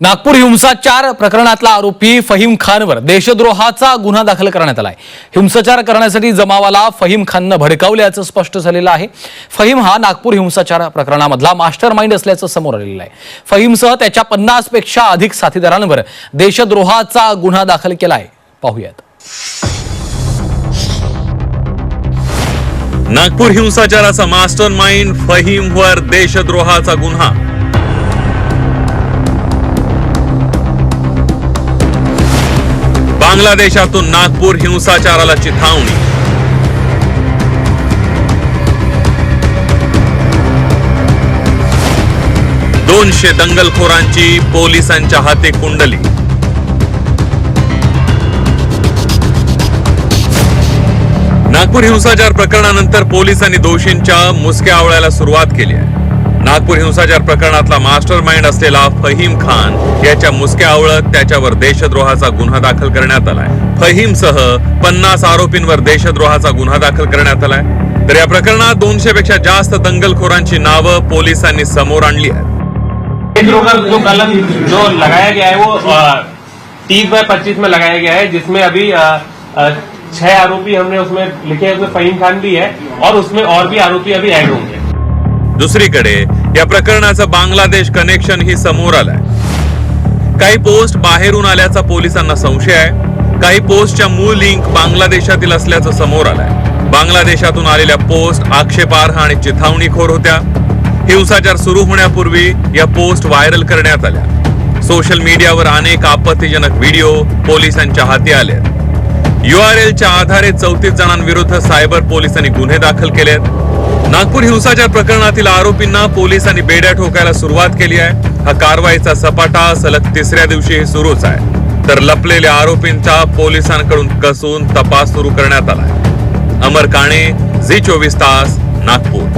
नागपूर हिंसाचार प्रकरणातला आरोपी फहीम खानवर देशद्रोहाचा गुन्हा दाखल करण्यात आला आहे हिंसाचार करण्यासाठी जमावाला फहीम खाननं भडकावल्याचं स्पष्ट झालेलं आहे. फहीम हा नागपूर हिंसाचार प्रकरणामधला मास्टर माइंड असल्याचं समोर आलेलं आहे. फहीमसह त्याच्या पन्नासपेक्षा अधिक साथीदारांवर देशद्रोहाचा गुन्हा दाखल केला आहे पाहूयात. नागपूर हिंसाचाराचा मास्टर माइंड फहीमवर देशद्रोहाचा गुन्हा. बांगलादेशातून नागपूर हिंसाचाराला चिथावणी. दोनशे दंगलखोरांची पोलिसांच्या हाती कुंडली. नागपूर हिंसाचार प्रकरणानंतर पोलिसांनी दोषींच्या मुसक्या आवळ्याला सुरुवात केली आहे. नागपूर हिंसाचार प्रकरणातला मास्टर माइंड असलेला फहीम खान याच्या मुसक्या आवळत त्याच्यावर देशद्रोहाचा गुन्हा दाखल करण्यात आलाय. फहीम सह पन्नास आरोपींवर देशद्रोहाचा गुन्हा दाखल करण्यात आलाय. तर या प्रकरणात दोनशे पेक्षा जास्त दंगलखोरांची नावं पोलिसांनी समोर आणली आहेत. जो कलम जो लगाया गया है वो तीस बाय पच्चीस में लगाया गया है जिसमें अभी छह आरोपी हमने उसमें लिखे हैं उसमें फहीम खान भी है और उसमें और भी आरोपी अभी ऐड होंगे। दुसरीकडे या प्रकरणाचं बांगलादेश कनेक्शन ही समोर आलंय. काही पोस्ट बाहेरून आल्याचा पोलिसांना संशय आहे. काही पोस्टच्या मूळ लिंक बांगलादेशातील असल्याचं समोर आलंय. बांगलादेशातून आलेल्या पोस्ट आक्षेपार्ह आणि चिथावणीखोर होत्या. हिंसाचार सुरू होण्यापूर्वी या पोस्ट व्हायरल करण्यात आल्या. सोशल मीडियावर अनेक आपत्तीजनक व्हिडिओ पोलिसांच्या हाती आले. यू आर एलच्या आधारे चौतीस जणांविरुद्ध सायबर पोलिसांनी गुन्हे दाखल केलेत. नागपूर हिंसाचार प्रकरणातील आरोपींना पोलिसांनी बेड्या ठोकायला सुरुवात केली आहे. हा कारवाईचा सपाटा सलग तिसऱ्या दिवशी सुरूच आहे. तर लपलेल्या आरोपींचा पोलिसांकडून कसून तपास सुरू करण्यात आलाय अमर काणे झी चोवीस तास नागपूर.